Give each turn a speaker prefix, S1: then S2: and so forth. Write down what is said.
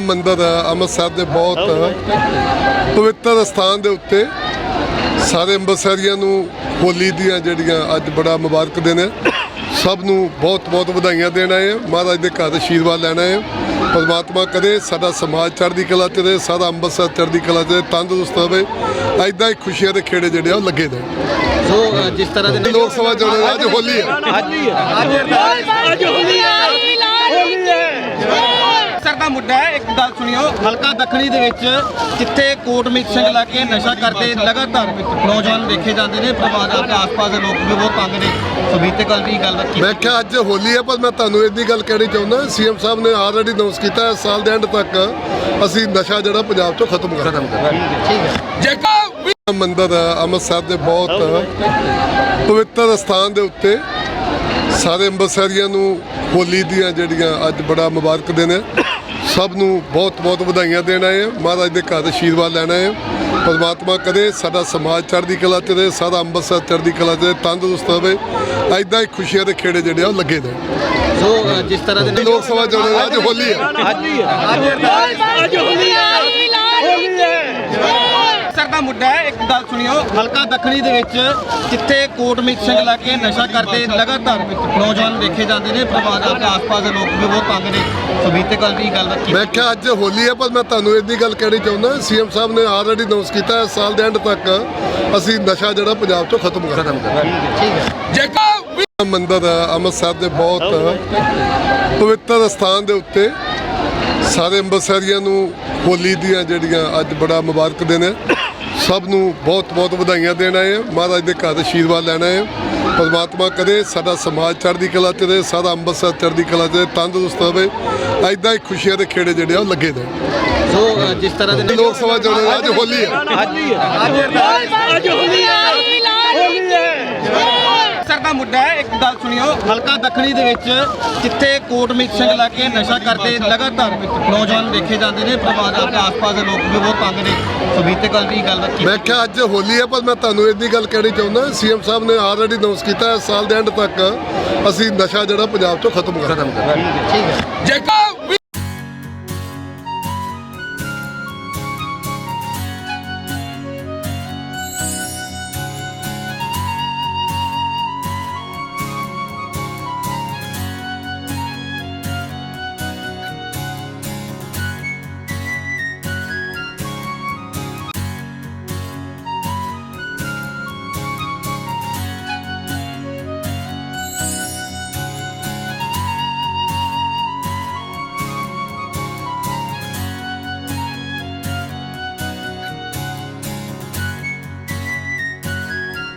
S1: ਮੰਦਿਰ ਅੰਮ੍ਰਿਤਸਰ ਦੇ ਬਹੁਤ ਪਵਿੱਤਰ ਸਥਾਨ ਦੇ ਉੱਤੇ। ਸਾਰੇ ਅੰਮ੍ਰਿਤਸਰੀਆਂ ਨੂੰ ਹੋਲੀ ਦੀਆਂ ਜਿਹੜੀਆਂ ਅੱਜ ਬੜਾ ਮੁਬਾਰਕ ਦਿਨ ਹੈ। ਸਭ ਨੂੰ ਬਹੁਤ ਬਹੁਤ ਵਧਾਈਆਂ ਦੇਣ ਹਾਂ। ਮਹਾਰਾਜ ਦੇ ਘਰ ਆਸ਼ੀਰਵਾਦ ਲੈਣ ਹਾਂ। ਪਰਮਾਤਮਾ ਕਰੇ ਸਾਡਾ ਸਮਾਜ ਚੜ੍ਹਦੀ ਕਲਾ ਚ ਰਹੇ ਸਾਰਾ ਅੰਮ੍ਰਿਤਸਰ ਚੜ੍ਹਦੀ ਕਲਾ ਚ ਰਹੇ ਤੰਦਰੁਸਤ ਹੋਵੇ ਐਦਾਂ ਹੀ ਖੁਸ਼ੀਆਂ ਦੇ ਖੇੜੇ ਜਿਹੜੇ ਆ ਉਹ ਲੱਗੇ ਨੇ।
S2: ਸੋ ਜਿਸ ਤਰ੍ਹਾਂ ਦੇ
S1: ਲੋਕ ਸਭਾ ਚੋਣਾਂ ਅੱਜ ਹੋਲੀ ਹੈ।
S2: ਸਰ ਦਾ ਮੁੱਦਾ ਹੈ। ਇੱਕ ਗੱਲ ਸੁਣਿਓ ਹਲਕਾ ਦੱਖਣੀ ਦੇ ਵਿੱਚ ਜਿੱਥੇ ਕੋਟ ਮਿਕਸਿੰਗ ਲਾ ਕੇ ਨਸ਼ਾ ਕਰਦੇ ਲਗਾਤਾਰ ਨੌਜਵਾਨ ਵੇਖੇ ਜਾਂਦੇ ਨੇ ਪਰਿਵਾਰ ਦੇ ਆਸ-ਪਾਸ ਦੇ ਲੋਕ ਵੀ ਬਹੁਤ ਤੰਗ ਨੇ। ਸੋ ਬੀਤੇ ਕੱਲ ਦੀ ਗੱਲ ਕੀ
S1: ਮੈਂ ਕਿਹਾ ਅੱਜ ਹੋਲੀ ਹੈ ਪਰ ਮੈਂ ਤੁਹਾਨੂੰ ਇੰਨੀ ਗੱਲ ਕਹਿਣੀ ਚਾਹੁੰਦਾ ਸੀਐਮ ਸਾਹਿਬ ਨੇ ਆਲਰੇਡੀ ਅਨਾਉਂਸ ਕੀਤਾ ਇਸ ਸਾਲ ਦੇ ਐਂਡ ਤੱਕ ਅਸੀਂ ਨਸ਼ਾ ਜਿਹੜਾ ਪੰਜਾਬ ਤੋਂ ਖਤਮ ਕਰ
S2: ਠੀਕ ਹੈ।
S1: ਮੰਦਿਰ ਅੰਮ੍ਰਿਤਸਰ ਦੇ ਬਹੁਤ ਪਵਿੱਤਰ ਸਥਾਨ ਦੇ ਉੱਤੇ ਸਾਰੇ ਅੰਮ੍ਰਿਤਸਰੀਆਂ ਨੂੰ ਹੋਲੀ ਦੀਆਂ ਜਿਹੜੀਆਂ ਅੱਜ ਬੜਾ ਮੁਬਾਰਕ ਦਿਨ ਹੈ। ਸਭ ਨੂੰ ਬਹੁਤ ਬਹੁਤ ਵਧਾਈਆਂ ਦੇਣ ਆਏ ਹਾਂ। ਮਹਾਰਾਜ ਦੇ ਘਰ ਆਸ਼ੀਰਵਾਦ ਲੈਣ ਆਏ ਹਾਂ। ਪਰਮਾਤਮਾ ਕਰੇ ਸਾਡਾ ਸਮਾਜ ਚੜ੍ਹਦੀ ਕਲਾ ਚ ਰਹੇ ਸਾਰਾ ਅੰਮ੍ਰਿਤਸਰ ਚੜ੍ਹਦੀ ਕਲਾ ਚ ਤੰਦਰੁਸਤ ਹੋਵੇ ਐਦਾਂ ਹੀ ਖੁਸ਼ੀਆਂ ਦੇ ਖੇੜੇ ਜਿਹੜੇ ਆ ਉਹ ਲੱਗੇ ਨੇ
S2: ਸੋ ਜਿਸ ਤਰ੍ਹਾਂ ਦੇ
S1: ਲੋਕ ਸਭਾ ਚੋਣਾਂ ਅੱਜ ਹੋਲੀ ਹੈ
S2: ਸਰ ਦਾ ਮੁੱਦਾ ਹੈ। ਇੱਕ ਗੱਲ ਸੁਣਿਓ ਹਲਕਾ ਦੱਖਣੀ ਦੇ ਵਿੱਚ ਜਿੱਥੇ ਕੋਟ ਮਿਕਸਿੰਗ ਲਾ ਕੇ ਨਸ਼ਾ ਕਰਦੇ ਲਗਾਤਾਰ ਨੌਜਵਾਨ ਵੇਖੇ ਜਾਂਦੇ ਨੇ ਪਰਿਵਾਰ ਦੇ ਆਸ-ਪਾਸ ਦੇ ਲੋਕ ਵੀ ਬਹੁਤ ਤੰਗ ਨੇ। ਸੋ ਬੀਤੇ ਕੱਲ ਦੀ ਗੱਲ ਕੀ
S1: ਮੈਂ ਕਿਹਾ ਅੱਜ ਹੋਲੀ ਹੈ ਪਰ ਮੈਂ ਤੁਹਾਨੂੰ ਇੰਨੀ ਗੱਲ ਕਹਿਣੀ ਚਾਹੁੰਦਾ ਸੀਐਮ ਸਾਹਿਬ ਨੇ ਆਲਰੇਡੀ ਅਨਾਉਂਸ ਕੀਤਾ ਇਸ ਸਾਲ ਦੇ ਐਂਡ ਤੱਕ ਅਸੀਂ ਨਸ਼ਾ ਜਿਹੜਾ ਪੰਜਾਬ ਤੋਂ ਖਤਮ ਕਰ
S2: ਠੀਕ ਹੈ।
S1: ਮੰਦਿਰ ਅੰਮ੍ਰਿਤਸਰ ਦੇ ਬਹੁਤ ਪਵਿੱਤਰ ਸਥਾਨ ਦੇ ਉੱਤੇ ਸਾਰੇ ਅੰਮ੍ਰਿਤਸਰੀਆਂ ਨੂੰ ਹੋਲੀ ਦੀਆਂ ਜਿਹੜੀਆਂ ਅੱਜ ਬੜਾ ਮੁਬਾਰਕ ਦਿਨ ਹੈ। ਸਭ ਨੂੰ ਬਹੁਤ ਬਹੁਤ ਵਧਾਈਆਂ ਦੇਣ ਆਏ ਹਾਂ। ਮਹਾਰਾਜ ਦੇ ਘਰ ਆਸ਼ੀਰਵਾਦ ਲੈਣ ਆਏ ਹਾਂ। ਪਰਮਾਤਮਾ ਕਰੇ ਸਾਡਾ ਸਮਾਜ ਚੜ੍ਹਦੀ ਕਲਾ ਚ ਰਹੇ ਸਾਰਾ ਅੰਮ੍ਰਿਤਸਰ ਚੜ੍ਹਦੀ ਕਲਾ ਚ ਤੰਦਰੁਸਤ ਹੋਵੇ ਐਦਾਂ ਹੀ ਖੁਸ਼ੀਆਂ ਦੇ ਖੇੜੇ ਜਿਹੜੇ ਆ ਉਹ ਲੱਗੇ ਨੇ।
S2: ਸੋ ਜਿਸ ਤਰ੍ਹਾਂ ਦੇ
S1: ਲੋਕ ਸਭਾ ਚੋਣਾਂ ਅੱਜ ਹੋਲੀ ਹੈ
S2: ਸਰ ਦਾ ਮੁੱਦਾ ਹੈ। ਇੱਕ ਗੱਲ ਸੁਣਿਓ ਹਲਕਾ ਦੱਖਣੀ ਦੇ ਵਿੱਚ ਜਿੱਥੇ ਕੋਟ ਮਿਕਸਿੰਗ ਲਾ ਕੇ ਨਸ਼ਾ ਕਰਦੇ ਲਗਾਤਾਰ ਨੌਜਵਾਨ ਵੇਖੇ ਜਾਂਦੇ ਨੇ ਪਰਿਵਾਰ ਦੇ ਆਸ-ਪਾਸ ਦੇ ਲੋਕ ਵੀ ਬਹੁਤ ਤੰਗ ਨੇ। ਸੋ ਬੀਤੇ ਕੱਲ ਦੀ ਗੱਲ ਕੀ
S1: ਮੈਂ ਕਿਹਾ ਅੱਜ ਹੋਲੀ ਹੈ ਪਰ ਮੈਂ ਤੁਹਾਨੂੰ ਇੰਨੀ ਗੱਲ ਕਹਿਣੀ ਚਾਹੁੰਦਾ ਸੀਐਮ ਸਾਹਿਬ ਨੇ ਆਲਰੇਡੀ ਅਨਾਉਂਸ ਕੀਤਾ ਇਸ ਸਾਲ ਦੇ ਐਂਡ ਤੱਕ ਅਸੀਂ ਨਸ਼ਾ ਜਿਹੜਾ ਪੰਜਾਬ ਤੋਂ ਖਤਮ ਕਰ
S2: ਠੀਕ ਹੈ